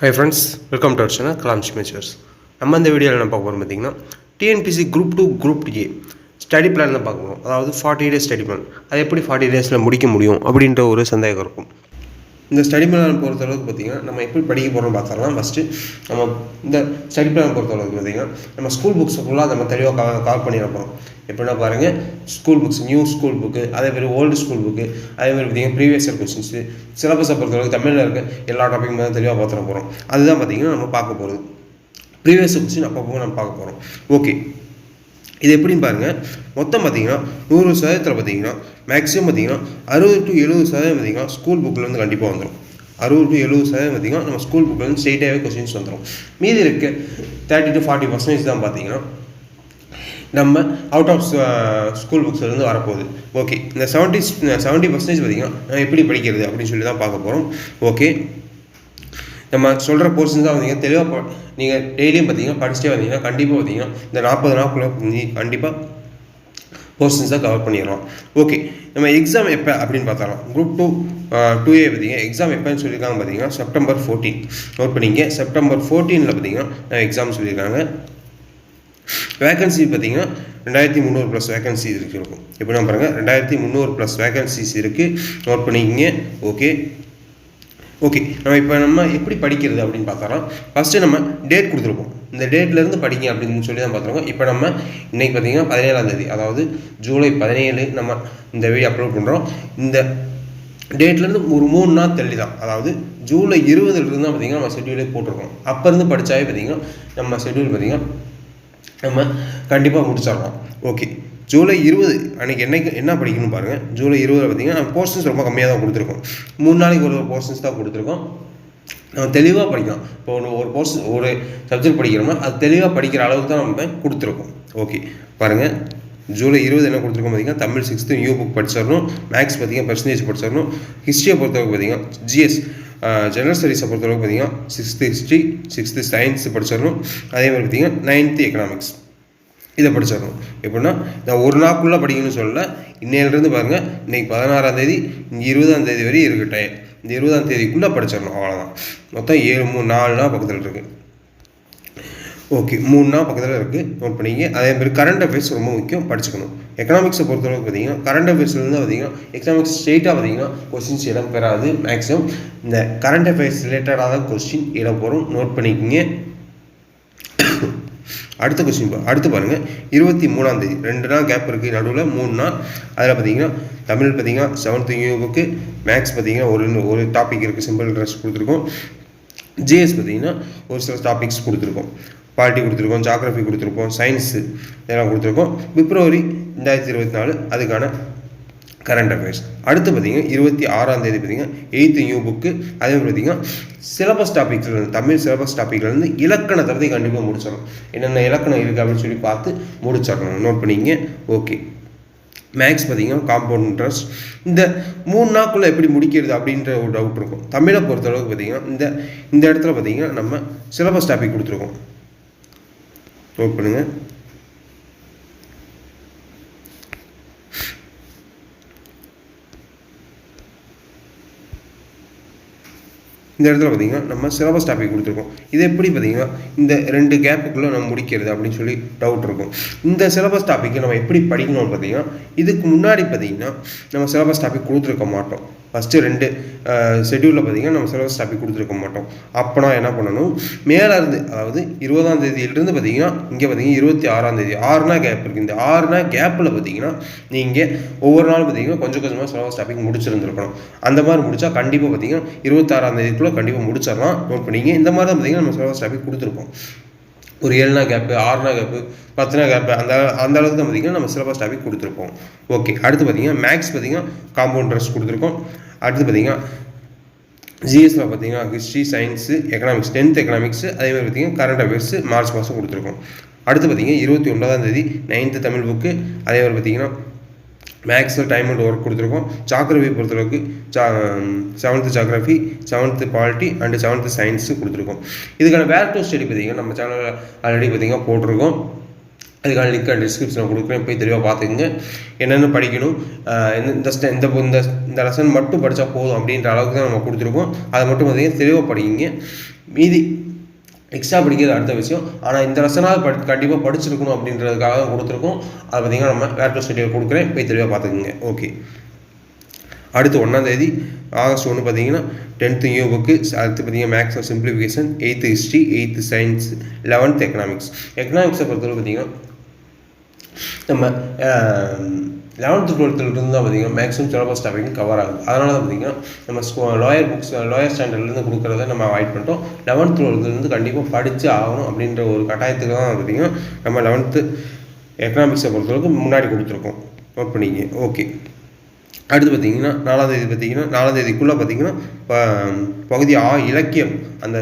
Hi friends welcome to our channel Kalam's matchers நம்ம இந்த வீடியோவில் என்ன பார்க்க போகிறோம் பார்த்தீங்கன்னா TNPSC group two group A study plan தான் பார்க்கணும் அதாவது ஃபார்ட்டி டேஸ் ஸ்டடி பிளான் அது எப்படி ஃபார்ட்டி டேஸில் முடிக்க முடியும் அப்படின்ற ஒரு சந்தேகம் இருக்கும். இந்த ஸ்டடி பிளான் பொறுத்தளவுக்கு பார்த்தீங்கன்னா நம்ம எப்படி படிக்க போகிறோம்னு பார்த்தாலாம் ஃபஸ்ட்டு நம்ம இந்த ஸ்டடி பிளான் பொறுத்தளவுக்கு பார்த்தீங்கன்னா நம்ம ஸ்கூல் புக்ஸை ஃபுல்லாக நம்ம தெளிவாக கா கால் பண்ணிட போகிறோம் எப்படின்னா பாருங்கள் school books new school book அதே மாதிரி ஓல்டு ஸ்கூல் புக்கு அதே மாதிரி பார்த்தீங்கன்னா ப்ரீவியஸ் இயர் கொஸ்டின்ஸு சிலபஸை பொறுத்தளவுக்கு தமிழில் இருக்க எல்லா டாப்பிக்கும் தான் தெளிவாக பார்த்துட போகிறோம் அதுதான் பார்த்தீங்கன்னா நம்ம பார்க்க போகிறது ப்ரீவியஸ் கொஸ்டின் அப்பப்போ நம்ம பார்க்க போகிறோம் ஓகே இது எப்படின்னு பாருங்கள் மொத்தம் பார்த்தீங்கன்னா நூறு சதவீதத்தில் பார்த்தீங்கன்னா மேக்ஸிமம் பார்த்தீங்கன்னா அறுபது டு எழுபது சதவீதம் பார்த்தீங்கன்னா ஸ்கூல் புக்கிலேருந்து கண்டிப்பாக வந்துடும் அறுபது டு எழுபது சதவீதம் பார்த்தீங்கன்னா நம்ம ஸ்கூல் புக்கிலேருந்து ஸ்ட்ரெயிட்டாகவே கொஸ்டின்ஸ் வந்துடும் மீதி இருக்க தேர்ட்டி டு ஃபார்ட்டி பர்சன்டேஜ் தான் பார்த்தீங்கன்னா நம்ம அவுட் ஆஃப் ஸ்கூல் புக்ஸ்லேருந்து வரப்போகுது. ஓகே இந்த செவன்ட்டி செவன்ட்டி பர்சன்டேஜ் பார்த்தீங்கன்னா எப்படி படிக்கிறது அப்படின்னு சொல்லி தான் பார்க்க போகிறோம் ஓகே நம்ம சொல்கிற போர்ஷன்ஸ் தான் வந்தீங்க தெளிவாக நீங்கள் டெய்லியும் பார்த்தீங்கன்னா படிச்சுட்டே வந்தீங்கன்னா கண்டிப்பாக பார்த்தீங்கன்னா இந்த நாற்பது நாளுக்குள்ள நீ கண்டிப்பாக போர்ஷன்ஸாக கவர் பண்ணிடலாம். ஓகே நம்ம எக்ஸாம் எப்போ அப்படின்னு பார்த்தாலும் குரூப் டூ டூ ஏ பார்த்தீங்க எக்ஸாம் எப்போன்னு சொல்லியிருக்காங்க பார்த்தீங்கன்னா செப்டம்பர் ஃபோர்டீன் நோட் பண்ணிங்க செப்டம்பர் ஃபோர்டீனில் பார்த்தீங்கன்னா எக்ஸாம் சொல்லியிருக்காங்க. வேகன்சி பார்த்தீங்கன்னா ரெண்டாயிரத்தி முந்நூறு ப்ளஸ் வேகன்சி இருக்கு. இருக்கும் எப்படின்னா பாருங்கள் ரெண்டாயிரத்தி முந்நூறு ப்ளஸ் வேகன்சிஸ் இருக்குது நோட் பண்ணிக்கிங்க. ஓகே ஓகே நம்ம இப்போ நம்ம எப்படி படிக்கிறது அப்படின்னு பார்த்தோம்னா ஃபஸ்ட்டு நம்ம டேட் கொடுத்துருப்போம் இந்த டேட்லேருந்து படிங்க அப்படின்னு சொல்லி தான் பார்த்துருக்கோம். இப்போ நம்ம இன்றைக்கி பார்த்தீங்கன்னா பதினேழாம் தேதி அதாவது ஜூலை பதினேழு நம்ம இந்த வீடியோ அப்லோட் பண்ணுறோம் இந்த டேட்லேருந்து ஒரு மூணு நாள் தள்ளி தான். அதாவது ஜூலை இருபதுலேருந்து தான் பார்த்தீங்கன்னா நம்ம ஷெட்யூலே போட்டிருக்கோம். அப்போருந்து படித்தாவே பார்த்தீங்கன்னா நம்ம ஷெட்யூல் பார்த்தீங்கன்னா நம்ம கண்டிப்பாக முடிச்சிடலாம். ஓகே ஜூலை இருபது அன்றைக்கி என்னைக்கு என்ன படிக்கணும்னு பாருங்கள் ஜூலை இருபதில் பார்த்தீங்கன்னா போர்ஷன்ஸ் ரொம்ப கம்மியாக தான் கொடுத்துருக்கோம். மூணு நாளைக்கு ஒரு போர்ஷன்ஸ் தான் கொடுத்துருக்கோம். நம்ம தெளிவாக படிக்கலாம். இப்போ ஒன்று ஒரு போர்ஷன் ஒரு சப்ஜெக்ட் படிக்கிறோம்னா அது தெளிவாக படிக்கிற அளவுக்கு தான் நம்ம கொடுத்துருக்கோம். ஓகே பாருங்கள் ஜூலை இருபது என்ன கொடுத்துருக்கோம் பார்த்தீங்கன்னா தமிழ் சிக்ஸ்த்து நியூ புக் படிச்சிடணும். மேக்ஸ் பார்த்தீங்கன்னா பர்சன்டேஜ் படிச்சிடணும். ஹிஸ்ட்ரியை பொறுத்தவரைக்கும் பார்த்தீங்கன்னா ஜிஎஸ் ஜெனரல் ஸ்டடீஸை பொறுத்தளவுக்கு பார்த்தீங்கன்னா சிக்ஸ்த்து ஹிஸ்ட்ரி சிக்ஸ்த்து சயின்ஸ் படிச்சிடணும். அதே மாதிரி பார்த்தீங்கன்னா நைன்த்து எக்கனாமிக்ஸ் இதை படிச்சிடணும். எப்படின்னா நான் ஒரு நாளுக்குள்ளே படிக்கணும்னு சொல்லல. இன்னையிலேருந்து பாருங்கள் இன்றைக்கி பதினாறாம் தேதி இருபதாம் தேதி வரையும் இருக்குது இந்த இருபதாம் தேதிக்குள்ளே படிச்சிடணும் அவ்வளோதான் மொத்தம் ஏழு மூணு நாலு நாள் பக்கத்தில் இருக்குது ஓகே மூணு நாள் பக்கத்தில் இருக்குது நோட் பண்ணிங்க அதே மாதிரி கரண்ட் அஃபேர்ஸ் ரொம்ப முக்கியம் படிச்சுக்கணும். எக்கனாமிக்ஸை பொறுத்தளவுக்கு பார்த்தீங்கன்னா கரண்ட் அஃபேர்ஸ்லேருந்து பார்த்தீங்கன்னா எக்கனாமிக்ஸ் ஸ்ட்ரெயிட்டாக பார்த்தீங்கன்னா கொஸ்டின்ஸ் இடம் பெறாது மேக்ஸிமம் இந்த கரண்ட் அஃபேர்ஸ் ரிலேட்டடாக தான் கொஸ்டின் இடம் போகிறோம் நோட் பண்ணிக்கோங்க. அடுத்த கொஸ்டின் அடுத்து பாருங்கள் இருபத்தி மூணாம் தேதி. ரெண்டு நாள் கேப் இருக்குது நடுவில் மூணு நாள். அதில் பார்த்தீங்கன்னா தமிழ் பார்த்தீங்கன்னா செவன்த்து யூபுக்கு மேக்ஸ் பார்த்தீங்கன்னா ஒரு ஒரு டாபிக் இருக்குது சிம்பிள் ட்ரெஸ் கொடுத்துருக்கோம். ஜிஎஸ் பார்த்தீங்கன்னா ஒரு சில டாபிக்ஸ் கொடுத்துருக்கோம். பாலிட்டி கொடுத்துருக்கோம் ஜாகிரஃபி கொடுத்துருக்கோம் சயின்ஸு இதெல்லாம் கொடுத்துருக்கோம். பிப்ரவரி ரெண்டாயிரத்தி இருபத்தி நாலு அதுக்கான கரண்ட் அஃபேர்ஸ் அடுத்து பார்த்தீங்கன்னா இருபத்தி ஆறாம் தேதி பார்த்தீங்கன்னா எயித்து நியூ புக்கு அதே மாதிரி பார்த்தீங்கன்னா சிலபஸ் டாபிக்ஸ்லேருந்து தமிழ் சிலபஸ் டாப்பிக்லேருந்து இலக்கணத்தை பற்றி கண்டிப்பாக முடிச்சிடணும். என்னென்ன இலக்கணம் இருக்குது அப்படின்னு சொல்லி பார்த்து முடிச்சிடணும். நோட் பண்ணிங்க. ஓகே மேக்ஸ் பார்த்தீங்கன்னா காம்பவுண்ட் இன்ட்ரெஸ்ட் இந்த மூணு நாட்குள்ளே எப்படி முடிக்கிறது அப்படின்ற ஒரு டவுட் இருக்கும். தமிழை பொறுத்தளவுக்கு பார்த்தீங்கன்னா இந்த இந்த இடத்துல பார்த்தீங்கன்னா நம்ம சிலபஸ் டாபிக் கொடுத்துருக்கோம். நோட் பண்ணுங்கள் இந்த இடத்துல பார்த்தீங்கன்னா நம்ம சிலபஸ் டாபிக் கொடுத்துருக்கோம். இது எப்படி பார்த்தீங்கன்னா இந்த ரெண்டு கேப்புக்குள்ளே நம்ம முடிக்கிறது அப்படின்னு சொல்லி டவுட் இருக்கும். இந்த சிலபஸ் டாப்பிக்கை நம்ம எப்படி படிக்கணும்னு பார்த்தீங்கன்னா இதுக்கு முன்னாடி பார்த்தீங்கன்னா நம்ம சிலபஸ் டாபிக் கொடுத்துருக்க மாட்டோம். ஃபஸ்ட்டு ரெண்டு ஷெட்யூலில் பார்த்தீங்கன்னா நம்ம சிலபஸ் டாபிக் கொடுத்துருக்க மாட்டோம். அப்போனா என்ன பண்ணணும்? மேலே இருந்து அதாவது இருபதாம் தேதியிலிருந்து பார்த்தீங்கன்னா இங்கே பார்த்தீங்கன்னா இருபத்தி ஆறாம் தேதி ஆறுனா கேப் இருக்குது இந்த ஆறுனா கேப்பில் பார்த்தீங்கன்னா நீங்கள் ஒவ்வொரு நாள் பார்த்தீங்கன்னா கொஞ்சம் கொஞ்சமாக சிலபஸ் டாபிக் முடிச்சிருந்துருக்கணும். அந்த மாதிரி முடிச்சா கண்டிப்பாக பார்த்தீங்கன்னா இருபத்தாறாம் தேதிக்குள்ளே கண்டிப்பாக முடிச்சிடலாம். நோட் பண்ணிங்க. இந்த மாதிரி தான் பார்த்தீங்கன்னா நம்ம சிலபஸ் டாபிக் கொடுத்துருப்போம். ஒரு ஏழுனா கேப்பு ஆறுனா கேப்பு பத்துனா கேப்பு அந்த அந்த அளவுக்கு தான் பார்த்திங்கன்னா நம்ம சிலபஸ் டாபிக் கொடுத்துருப்போம். ஓகே அடுத்து பார்த்திங்கன்னா மேக்ஸ் பார்த்திங்கன்னா காம்பவுண்ட் ட்ரெஸ் கொடுத்துருக்கோம். அடுத்து பார்த்திங்கன்னா ஜிஎஸ்ல பார்த்தீங்கன்னா history science economics tenth economics அதே மாதிரி பார்த்தீங்கன்னா கரண்ட் அஃபேர்ஸு மார்ச் மாதம் கொடுத்துருக்கோம். அடுத்து பார்த்தீங்கன்னா இருபத்தி ஒன்பதாம் தேதி நைன்த்து தமிழ் புக்கு அதே மாதிரி பார்த்தீங்கன்னா மேக்ஸில் டைம் அண்ட் ஒர்க் கொடுத்துருக்கோம். ஜாக்ரஃபி பொறுத்தளவுக்கு ஜா seventh geography seventh polity and seventh science கொடுத்துருக்கோம். இதுக்கான வேர் டூ ஸ்டடி பார்த்திங்கன்னா நம்ம சேனலில் ஆல்ரெடி பார்த்திங்கன்னா போட்டிருக்கோம். அதுக்கான லிங்க் டிஸ்கிரிப்ஷனில் கொடுக்குறேன். போய் தெளிவாக பார்த்துக்குங்க. என்னென்ன படிக்கணும். இந்த இந்த ஸ்ட- இந்த இந்த இந்த லெசன் மட்டும் படித்தா போதும் அப்படின்ற அளவுக்கு தான் நம்ம கொடுத்துருக்கோம். அதை மட்டும் பார்த்தீங்கன்னா தெளிவாக படிங்க. மீதி எக்ஸ்ட்ரா படிக்கிறது அடுத்த விஷயம். ஆனால் இந்த லெசனாவது படி கண்டிப்பாக படிச்சிருக்கணும் அப்படின்றதுக்காக தான் கொடுத்துருக்கோம். அதை பார்த்தீங்கன்னா நம்ம வேற ஸ்டடியில் கொடுக்குறேன். போய் தெளிவாக பார்த்துக்குங்க. ஓகே அடுத்து ஒன்றாந்தேதி ஆகஸ்ட் ஒன்று பார்த்தீங்கன்னா டென்த்து நியூ புக்கு அடுத்து பார்த்தீங்கன்னா maths of simplification eighth history eighth science eleventh economics எக்கனாமிக்ஸை பொறுத்தவரை பார்த்தீங்கன்னா நம்ம லெவன்த்து டுவெல்த்துலேருந்து தான் பார்த்தீங்கன்னா மேக்ஸிமம் சிலபஸ் டாபிக் கவர் ஆகுது. அதனால தான் பார்த்தீங்கன்னா நம்ம ஸ்கூ லாயர் புக்ஸ் லாயர் ஸ்டாண்டர்ட்லேருந்து கொடுக்குறத நம்ம அவாய்ட் பண்ணிட்டோம். லெவன்த் டுவெல்த்துலேருந்து கண்டிப்பாக படித்து ஆகணும் அப்படின்ற ஒரு கட்டாயத்துக்கு தான் பார்த்தீங்கன்னா நம்ம லெவன்த்து எக்கனாமிக்ஸை பொறுத்தளவுக்கு முன்னாடி கொடுத்துருக்கோம். நோட் பண்ணிங்க ஓகே அடுத்து பார்த்தீங்கன்னா நாலாம் தேதி பார்த்தீங்கன்னா நாலாம் தேதிக்குள்ளே பார்த்தீங்கன்னா பகுதி ஆ இலக்கியம் அந்த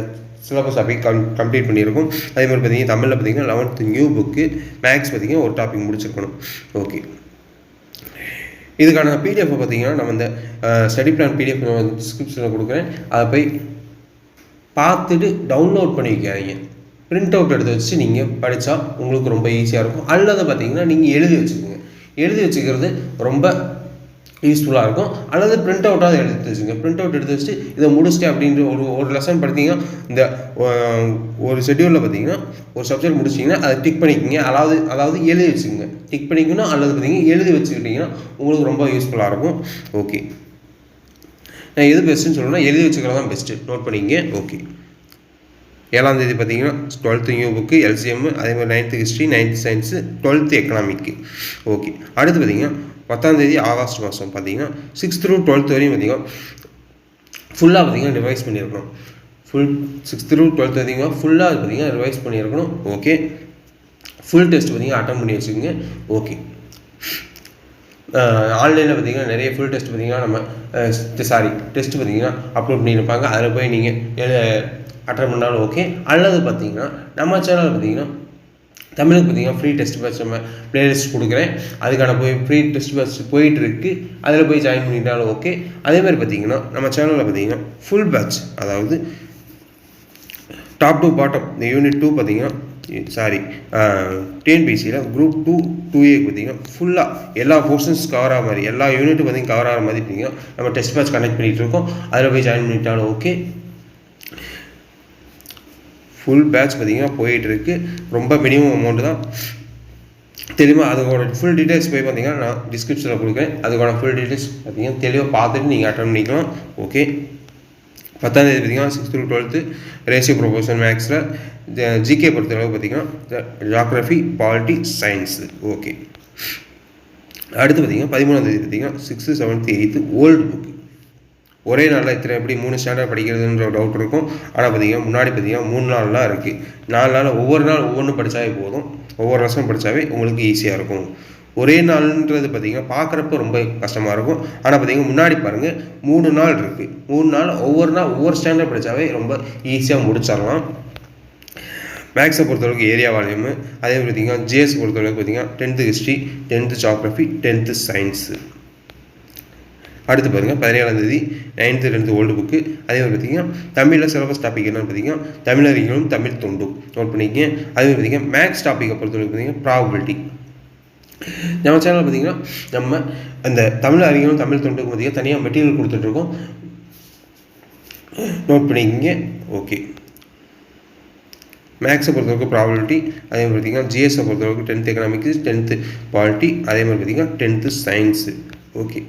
சிலபஸ் அப்படியே கம் கம்ப்ளீட் பண்ணியிருக்கோம். அதே மாதிரி பார்த்தீங்கன்னா தமிழில் பார்த்தீங்கன்னா லெவன்த்து நியூ புக்கு மேக்ஸ் பார்த்தீங்கன்னா ஒரு டாபிக் முடிச்சிருக்கணும். ஓகே இதுக்கான பிடிஎஃப் பார்த்தீங்கன்னா நம்ம இந்த ஸ்டடி பிளான் பிடிஎஃப் டிஸ்கிரிப்ஷனில் கொடுக்குறேன். அதை போய் பார்த்துட்டு டவுன்லோட் பண்ணி வைக்காதீங்க பிரிண்ட் அவுட் எடுத்து வச்சு நீங்கள் படித்தா உங்களுக்கு ரொம்ப ஈஸியாக இருக்கும். அல்லது பார்த்தீங்கன்னா நீங்கள் எழுதி வச்சுக்கோங்க. எழுதி வச்சுக்கிறது ரொம்ப யூஸ்ஃபுல்லாக இருக்கும். அல்லது பிரிண்ட் அவுட்டாக எடுத்து வச்சுங்க. பிரிண்ட் அவுட் எடுத்து வச்சுட்டு இதை முடிச்சுட்டு அப்படின்ற ஒரு ஒரு லெசன் படித்தீங்கன்னா இந்த ஒரு ஷெட்யூலில் பார்த்தீங்கன்னா ஒரு சப்ஜெக்ட் முடிச்சிங்கன்னா அதை டிக் பண்ணிக்கோங்க. அதாவது அதாவது எழுதி வச்சுக்கோங்க. டிக் பண்ணிக்கணும். அல்லது பார்த்தீங்கன்னா எழுதி வச்சுக்கிட்டிங்கன்னா உங்களுக்கு ரொம்ப யூஸ்ஃபுல்லாக இருக்கும். ஓகே நான் எது பெஸ்ட்டுன்னு சொல்லணும்னா எழுதி வச்சுக்கிறது தான் பெஸ்ட்டு நோட் பண்ணிங்க ஓகே ஏழாம் தேதி பார்த்தீங்கன்னா டுவெல்த்து நியூ புக்கு எல்சிஎம் அதே மாதிரி ninth history ninth science twelfth economic okay அடுத்து பார்த்தீங்கன்னா பத்தாம் தேதி ஆகஸ்ட் மாதம் பார்த்தீங்கன்னா சிக்ஸ்த் டு டுவெல்த் வரையும் பார்த்தீங்கன்னா ஃபுல்லாக பார்த்தீங்கன்னா ரிவைஸ் பண்ணியிருக்கணும். ஃபுல் சிக்ஸ்த் டு டுவெல்த் பார்த்தீங்கன்னா ஃபுல்லாக பார்த்தீங்கன்னா ரிவைஸ் பண்ணியிருக்கணும். ஓகே ஃபுல் டெஸ்ட் பார்த்தீங்கன்னா அட்டன் பண்ணி வச்சுக்கோங்க. ஓகே ஆன்லைனில் பார்த்தீங்கன்னா நிறைய ஃபுல் டெஸ்ட் பார்த்தீங்கன்னா நம்ம சாரி டெஸ்ட் பார்த்தீங்கன்னா அப்லோட் பண்ணியிருப்பாங்க. அதில் போய் நீங்கள் அட்டன் பண்ணாலும் ஓகே அல்லது பார்த்தீங்கன்னா நம்ம சேனல் பார்த்தீங்கன்னா தமிழுக்கு பார்த்தீங்கன்னா ஃப்ரீ டெஸ்ட் பேட்ச் நம்ம பிளேலிஸ்ட் கொடுக்குறேன். அதுக்கான போய் ஃப்ரீ டெஸ்ட் பேட்ச் போயிட்டுருக்கு. அதில் போய் ஜாயின் பண்ணிட்டாலும் ஓகே அதேமாதிரி பார்த்தீங்கன்னா நம்ம சேனலில் பார்த்தீங்கன்னா ஃபுல் பேட்ச் அதாவது டாப் டு பாட்டம் இந்த யூனிட் டூ பார்த்தீங்கன்னா சாரி டிஎன்பிசியில் குரூப் டூ டூ ஏ பார்த்தீங்கன்னா ஃபுல்லாக எல்லா போர்ஷன்ஸ் கவர் ஆகிற மாதிரி எல்லா யூனிட்டும் பார்த்தீங்கன்னா கவர் ஆகிற மாதிரி பார்த்தீங்கன்னா நம்ம டெஸ்ட் பேட்ச் கனெக்ட் பண்ணிகிட்டு இருக்கோம். அதில் போய் ஜாயின் பண்ணிட்டாலும் ஓகே ஃபுல் பேட்ச் பார்த்தீங்கன்னா போயிட்டுருக்கு. ரொம்ப மினிமம் அமௌண்ட்டு தான். தெளிவாக அதுக்கான ஃபுல் டீட்டெயில்ஸ் போய் பார்த்தீங்கன்னா நான் டிஸ்கிரிப்ஷனில் கொடுக்குறேன். அதுக்கான ஃபுல் டீட்டெயில்ஸ் பார்த்தீங்கன்னா தெளிவாக பார்த்துட்டு நீங்கள் அட்டன் பண்ணிக்கலாம். ஓகே பத்தாந்தேதி பார்த்தீங்கன்னா sixth to twelfth ratio proportion மேக்ஸில் ஜிகே பொறுத்தளவு பார்த்தீங்கன்னா ஜாக்ரஃபி பாலிட்டி சயின்ஸு ஓகே அடுத்து பார்த்தீங்கன்னா பதிமூணாம் தேதி பார்த்தீங்கன்னா sixth seventh eighth old book ஒரே நாளில் இத்தனை எப்படி மூணு ஸ்டாண்டர்ட் படிக்கிறதுன்ற டவுட் இருக்கும். ஆனால் பார்த்தீங்கன்னா முன்னாடி பார்த்தீங்கன்னா மூணு நாள்லாம் இருக்குது நாலு நாள் ஒவ்வொரு நாள் ஒவ்வொன்றும் படித்தாவே போதும். ஒவ்வொரு வருஷம் படித்தாவே உங்களுக்கு ஈஸியாக இருக்கும். ஒரே நாள்ன்றது பார்த்தீங்கன்னா பார்க்குறப்ப ரொம்ப கஷ்டமாக இருக்கும். ஆனால் பார்த்தீங்கன்னா முன்னாடி பாருங்கள் மூணு நாள் இருக்குது மூணு நாள் ஒவ்வொரு நாள் ஒவ்வொரு ஸ்டாண்டர்ட் படித்தாவே ரொம்ப ஈஸியாக முடிச்சிடலாம். மேக்ஸை பொறுத்தளவுக்கு ஏரியா வால்யூமு அதே பார்த்தீங்கன்னா ஜிஎஸ் பொறுத்தளவுக்கு பார்த்தீங்கன்னா tenth history tenth geography tenth science அடுத்து பாருங்கள் பதினேழாம் தேதி நைன்த்து டென்த்து ஓல்டு புக்கு அதே மாதிரி பார்த்தீங்கன்னா தமிழில் சிலபஸ் டாபிக் என்னென்னு பார்த்தீங்கன்னா தமிழறிஞரும் தமிழ் தொண்டும். நோட் பண்ணிக்கங்க. அதே மாதிரி பார்த்தீங்கன்னா மேக்ஸ் டாப்பிக்கை பொறுத்தவரைக்கும் பார்த்தீங்கன்னா ப்ராபபிலிட்டி நம்ம சேனல் பார்த்தீங்கன்னா நம்ம அந்த தமிழ் அறிஞரும் தமிழ் தொண்டுக்கு பார்த்தீங்கன்னா தனியாக மெட்டீரியல் கொடுத்துட்ருக்கோம் நோட் பண்ணிக்கங்க. ஓகே மேக்ஸை பொறுத்தளவுக்கு ப்ராபபிலிட்டி அதே மாதிரி பார்த்தீங்கன்னா ஜிஎஸை பொறுத்தளவுக்கு டென்த் எக்கனாமிக்ஸ் டென்த்து பாலிட்டி அதே மாதிரி பார்த்தீங்கன்னா டென்த்து சயின்ஸு ஓகே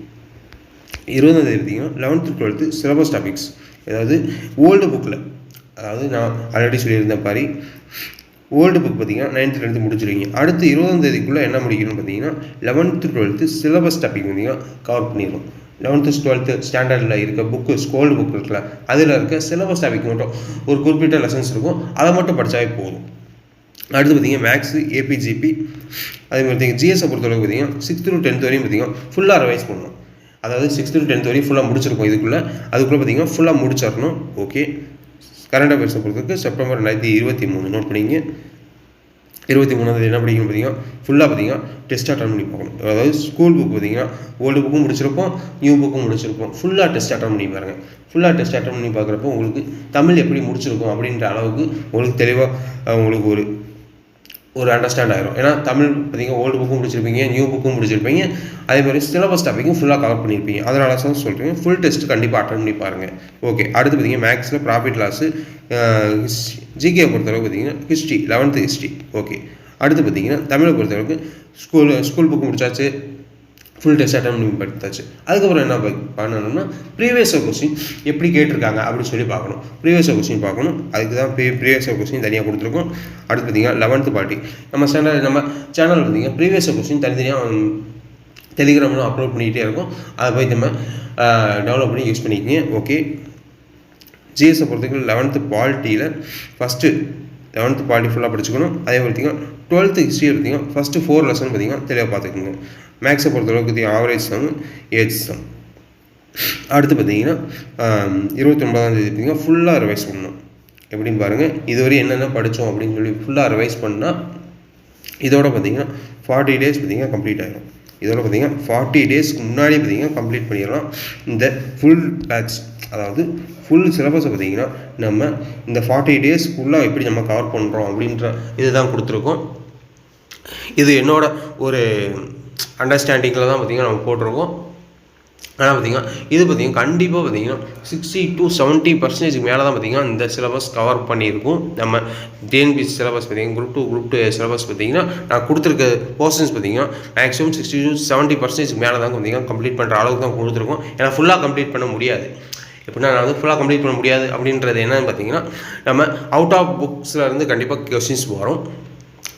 இருபதாம் தேதியும் லெவன்த்து டுவெல்த்து சிலபஸ் டாபிக்ஸ் அதாவது ஓல்டு புக்கில் அதாவது நான் ஆல்ரெடி சொல்லியிருந்த மாதிரி ஓல்டு புக் பார்த்தீங்கன்னா நைன்த்துலேருந்து முடிச்சிருவீங்க. அடுத்து இருபதாம் தேதிக்குள்ளே என்ன முடிக்கணும்னு பார்த்தீங்கன்னா லெவன்த்து டுவெல்த்து சிலபஸ் டாபிக் பார்த்தீங்கன்னா கவர் பண்ணிடுவோம் லெவன்த்து டுவெல்த்து ஸ்டாண்டர்டில் இருக்க புக்கு ஸ்கோல்டு புக் இருக்குல்ல அதில் இருக்க சிலபஸ் டாபிக் மட்டும் ஒரு குறிப்பிட்ட லெசன்ஸ் இருக்கும். அதை மட்டும் படித்தாவே போதும். அடுத்து பார்த்தீங்கன்னா மேக்ஸு ஏபிஜிபி அதே மாதிரி பார்த்தீங்கன்னா ஜிஎஸை பொறுத்தளவுக்கு பார்த்தீங்கன்னா சிக்ஸ்த் டு டென்த் வரையும் பார்த்தீங்கன்னா ஃபுல்லாக ரிவைஸ் பண்ணணும். அதாவது சிக்ஸ்த் டு டென்த் வரையும் ஃபுல்லாக முடிச்சிருக்கோம் இதுக்குள்ளே. அதுக்குள்ளே பார்த்தீங்கன்னா ஃபுல்லாக முடிச்சிடணும் ஓகே கரண்ட் அஃபேர்ஸை பொறுத்தவரைக்கும் செப்டம்பர் ரெண்டாயிரத்தி இருபத்தி மூணு. நோட் பண்ணிங்க இருபத்தி மூணாவது என்ன படிக்கணும் பார்த்தீங்கன்னா ஃபுல்லாக பார்த்தீங்கன்னா டெஸ்ட் அட்டன் பண்ணி பார்க்கணும். அதாவது ஸ்கூல் புக் பார்த்தீங்கன்னா ஓல்டு புக்கும் முடிச்சிருப்போம் நியூ புக்கும் முடிச்சிருப்போம். ஃபுல்லாக டெஸ்ட் அட்டன் பண்ணி பாருங்கள் ஃபுல்லாக டெஸ்ட் அட்டன் பண்ணி பார்க்குறப்போ உங்களுக்கு தமிழ் எப்படி முடிச்சிருக்கோம் அப்படின்ற அளவுக்கு உங்களுக்கு தெளிவாக உங்களுக்கு ஒரு ஒரு அண்டர்ஸ்டாண்ட் ஆகிரும் ஏன்னா தமிழ் பார்த்தீங்கன்னா ஓல்டு புக்கும் முடிச்சிருப்பீங்க நியூ புக்கும் முடிச்சிருப்பீங்க அதே மாதிரி சிலபஸ் டாப்பிக்கும் ஃபுல்லாக கவர் பண்ணியிருப்பீங்க அதனால தான் சொல்கிறேன் ஃபுல் டெஸ்ட் கண்டிப்பாக அட்டன் பண்ணி பாருங்கள் ஓகே அடுத்து பார்த்தீங்கன்னா மேக்ஸில் ப்ராஃபிட் லாஸு ஜிகே பொறுத்தளவுக்கு பார்த்தீங்கன்னா ஹிஸ்ட்ரி லெவன்த்து ஹிஸ்ட்ரி ஓகே அடுத்து பார்த்தீங்கன்னா தமிழை பொறுத்தளவுக்கு ஸ்கூல் ஸ்கூல் புக்கு முடிச்சாச்சு. ஃபுல் டெஸ்ட் அட்டம் பண்ணி படித்தாச்சு. அதுக்கப்புறம் என்ன பண்ணணும்னா ப்ரீவியஸ் கொஸ்டின் எப்படி கேட்டிருக்காங்க அப்படின்னு சொல்லி பார்க்கணும். ப்ரீவியஸ் கொஸ்டின் பார்க்கணும். அதுக்கு தான் ப்ரீ ப்ரீவியஸ் கொஸ்டின் தனியாக கொடுத்துருக்கோம். அடுத்து பார்த்தீங்கன்னா லெவன்த்து பார்ட்டி நம்ம சேனல் நம்ம சேனல் பார்த்தீங்கன்னா ப்ரீவியஸ் கொஸ்டின் தனித்தனியாக டெலிகிராமில் அப்லோட் பண்ணிக்கிட்டே இருக்கும். அதை போய் நம்ம டெவலப் பண்ணி யூஸ் பண்ணிக்கிங்க. ஓகே ஜிஎஸை பொறுத்தவரைக்கும் லெவன்த்து பாலிட்டியில் ஃபஸ்ட்டு லெவன்த்து பாலிட்டி ஃபுல்லாக படிச்சுக்கணும். அதே பார்த்தீங்கன்னா டுவெல்த்து ஹிஸ்ட்ரி பார்த்தீங்கன்னா ஃபஸ்ட்டு ஃபோர் லெசன் பார்த்தீங்கன்னா தெளிவாக பார்த்துக்குங்க. மேக்ஸை பொறுத்தளவுக்கு the average sum age sum அடுத்து பார்த்தீங்கன்னா இருபத்தொன்பதாம் தேதி பார்த்தீங்கன்னா ஃபுல்லாக ரிவைஸ் பண்ணணும். எப்படின்னு பாருங்கள் இதுவரை என்னென்ன படித்தோம் அப்படின்னு சொல்லி ஃபுல்லாக ரிவைஸ் பண்ணால் இதோட பார்த்தீங்கன்னா ஃபார்ட்டி டேஸ் பார்த்தீங்கன்னா கம்ப்ளீட் ஆகிடும் இதோட பார்த்தீங்கன்னா ஃபார்ட்டி டேஸ்க்கு முன்னாடி பார்த்தீங்கன்னா கம்ப்ளீட் பண்ணிடலாம். இந்த ஃபுல் பேட்ச் அதாவது ஃபுல் சிலபஸை பார்த்தீங்கன்னா நம்ம இந்த ஃபார்ட்டி டேஸ்க்குள்ளே எப்படி நம்ம கவர் பண்ணுறோம் அப்படின்ற இதுதான் கொடுத்துருக்கோம். இது என்னோட ஒரு அண்டர்ஸ்டாண்டிங்கில் தான் பார்த்திங்கன்னா நம்ம போட்டிருக்கோம். ஆனால் பார்த்தீங்கன்னா இது பார்த்தீங்கன்னா கண்டிப்பாக பார்த்தீங்கன்னா சிக்ஸ்டி டு செவன்ட்டி பர்சன்டேஜ் மேலே தான் பார்த்தீங்கன்னா இந்த சிலபஸ் கவர் பண்ணியிருக்கும். நம்ம டிஎன்பிசி சிலபஸ் பார்த்தீங்கன்னா group two group two syllabus பார்த்தீங்கன்னா நான் கொடுத்துருக்க போர்ஷன்ஸ் பார்த்தீங்கன்னா maximum sixty to seventy percentage மேலே தான் பார்த்தீங்கன்னா கம்ப்ளீட் பண்ணுற அளவுக்கு தான் கொடுத்துருக்கோம். ஏன்னா ஃபுல்லாக கம்ப்ளீட் பண்ண முடியாது. எப்படின்னா நான் வந்து ஃபுல்லாக கம்ப்ளீட் பண்ண முடியாது அப்படின்றது என்னன்னு பார்த்தீங்கன்னா நம்ம அவுட் ஆஃப் புக்ஸில் இருந்து கண்டிப்பாக கொஸ்டின்ஸ் வரும்.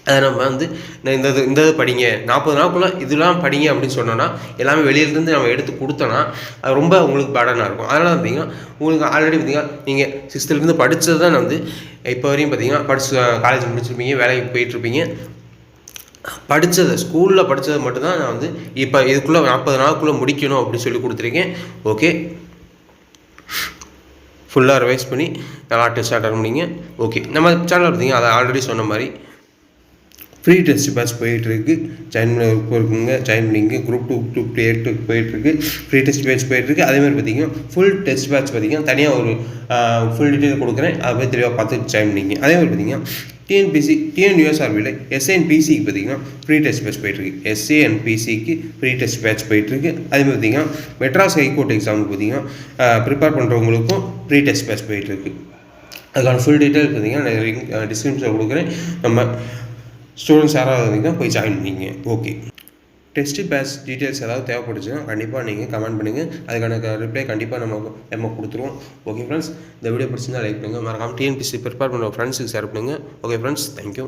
அதை நம்ம வந்து இந்த இந்த இது இந்த இது படிங்க. நாற்பது நாளுக்குள்ள இதெல்லாம் படிங்க அப்படின்னு சொன்னோன்னா எல்லாமே வெளியிலேருந்து நம்ம எடுத்து கொடுத்தோன்னா அது ரொம்ப உங்களுக்கு பேடனாக இருக்கும். அதனால் பார்த்தீங்கன்னா உங்களுக்கு ஆல்ரெடி பார்த்தீங்கன்னா நீங்கள் சிக்ஸ்த்துலேருந்து படித்தது தான் வந்து இப்போ வரையும் பார்த்தீங்கன்னா படிச்சு காலேஜ் முடிச்சிருப்பீங்க வேலைக்கு போயிட்டுருப்பீங்க. படித்ததை ஸ்கூலில் படித்தது மட்டும்தான் நான் வந்து இப்போ இதுக்குள்ளே நாற்பது நாளுக்குள்ளே முடிக்கணும் அப்படின்னு சொல்லி கொடுத்துருக்கேன். ஓகே ஃபுல்லாக ரிவைஸ் பண்ணி நல்லா டெஸ்ட் அட்டன் பண்ணிங்க. ஓகே நம்ம சேனல் பார்த்தீங்கன்னா அதை ஆல்ரெடி சொன்ன மாதிரி ஃப்ரீ டெஸ்ட் பேட்ச் போயிட்டுருக்கு. ஜாயின் பண்ண இருக்குங்க ஜாயின் பண்ணிங்க. குரூப் டூ குரூப் டூ எட்டு போயிட்டுருக்கு. ஃப்ரீ டெஸ்ட் பேட்ச் போயிட்டுருக்கு. அதே மாதிரி பார்த்தீங்கன்னா ஃபுல் டெஸ்ட் பேட்ச் பார்த்தீங்கன்னா தனியாக ஒரு ஃபுல் டீட்டெயில் கொடுக்குறேன். அதை போய் தெளிவாக பார்த்து ஜாயின் பண்ணிங்க. அதேமாதிரி பார்த்தீங்கன்னா டிஎன்பிசி டிஎன்யூஎஸ்ஆர்பியில் எஸ்ஏஎன்பிசிக்கு பார்த்தீங்கன்னா ஃப்ரீ டெஸ்ட் பேட்ச் போயிட்டுருக்கு. எஸ்ஏஎன்பிசிக்கு ஃப்ரீ டெஸ்ட் பேட்ச் போயிட்டுருக்கு. அதே மாதிரி பார்த்தீங்கன்னா மெட்ராஸ் ஹைகோர்ட் எக்ஸாமுக்கு பார்த்தீங்கன்னா ப்ரிப்பேர் பண்ணுறவங்களுக்கும் ஃப்ரீ டெஸ்ட் பேட்ச் போயிட்டுருக்கு. அதுக்கான ஃபுல் டீட்டெயில் பார்த்தீங்கன்னா நான் லிங்க் டிஸ்கிரிப்ஷனில் கொடுக்குறேன். நம்ம ஸ்டூடெண்ட்ஸ் யாராவது இருந்தீங்கன்னா போய் ஜாயின் பண்ணிங்க. ஓகே டெஸ்ட் பேட்ச் டீட்டெயில்ஸ் ஏதாவது தேவைப்பட்டுச்சுன்னா கண்டிப்பாக நீங்கள் கமெண்ட் பண்ணுங்கள் அதுக்கான ரிப்ளை கண்டிப்பாக நம்ம நம்ம கொடுத்துருவோம். ஓகே ஃப்ரெண்ட்ஸ் இந்த வீடியோ பிடிச்சிருந்தா லைக் பண்ணுங்கள் மறக்காமல் டிஎன்பிசி ப்ரிப்பேர் பண்ணுற ஃப்ரெண்ட்ஸுக்கு ஷேர் பண்ணுங்கள் ஓகே ஃப்ரெண்ட்ஸ் தேங்க்யூ